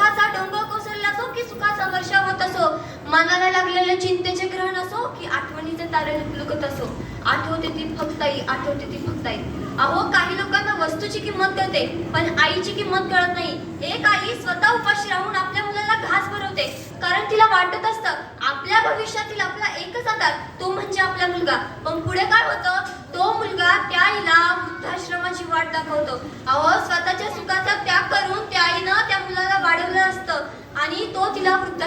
सुखाचा डोंग कोसळला असो की सुखाचा वर्षा होत असो मनाला लागलेले चिंतेचे ग्रहण असो की आठवणीचे तारे लुकलुकत असो. आठवते ती फक्त आई आठवते ती फक्त आई. अहो काही लोकांना वस्तूची किंमत कळते पण आईची किंमत कळत नाही. एक आई स्वतः उपाशी राहून आपल्या मुलाला घास भरवते कारण तिला वाटत असतं आपल्या भविष्यातील आपला एकच आधार तो म्हणजे आपला मुलगा. पण पुढे काय होतं? तो मुलगा त्या आईला वृद्धाश्रमाची वाट दाखवतो. अहो स्वतः सुखाचा त्याग करून त्या आईनं त्या मुलाला वाढवलं असतं आणि तो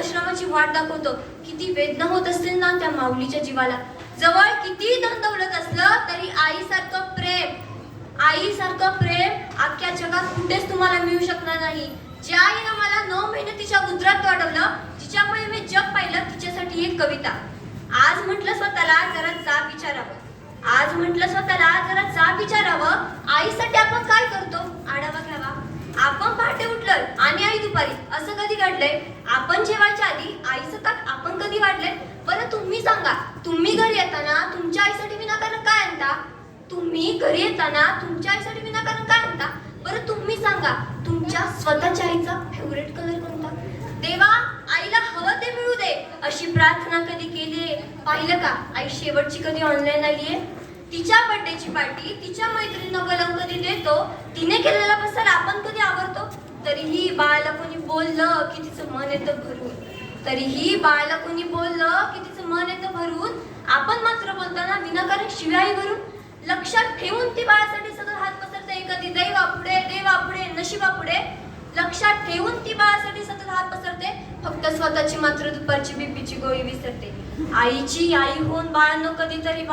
तिला वाट दाखवतो. किती वेदना होत असतील ना त्या माऊलीच्या जीवाला. जवळ किती धंदवलत असलं तरी आईसारखं प्रेम आईसारखं प्रेम अख्ख्या जगात कुठेच तुम्हाला मिळू शकणार नाही. ज्या आईनं मला नऊ महिने तिच्या उदरात वाढवलं जिच्यामुळे मी जग पाहिलं तिच्यासाठी एक कविता. आज म्हटलं स्वतःला जरा जाब विचारावं. आज म्हटलं स्वतःला जरा जाब विचारावं. आईसाठी आपण काय करतो? आढावा घ्यावा. आपण पहाटे उठलं आई असं कधी घडलंय? आपण जेवायच्या आधी आईचं ताट आपण कधी वाढलंय? बरं तुम्ही सांगा. तुम्ही घरी येताना तुमच्या आईसाठी विनाकारण काय आणता? तुम्ही घरी येताना तुमच्या आईसाठी विनाकारण काय आणता? बरं तुम्ही सांगा. तुमच्या स्वतःच्या आईचा फेवरेट कलर कोणता? देवा आईला हवं ते मिळू दे. अशी प्रार्थना कधी केलीये पाहिलं का? आई शेवटची कधी ऑनलाईन आलीये तिच्या बर्थडेची पार्टी तिच्या मैत्रिणीनं कलम कधी देतो? तिने केलेला पसार आपण कधी आवडतो तरीही बाळाला कोणी बोललं की तिचं मन येतं भरून. तरीही बाळाला कोणी बोललं की तिचं मन येतं भरून आपण मात्र बोलताना विनाकारण शिव्याही भरून लक्षात ठेवून ती बाळासाठी सगळं हात पसरते कधी दैवापुढे देवापुढे नशिबापुढे लक्षात ठेवून ती बाळासाठी सतत हात पसरते फक्त स्वतःची मात्र दुपारची बीपीची गोळी विसरते. आईची आई होऊन बाळांनो कधीतरी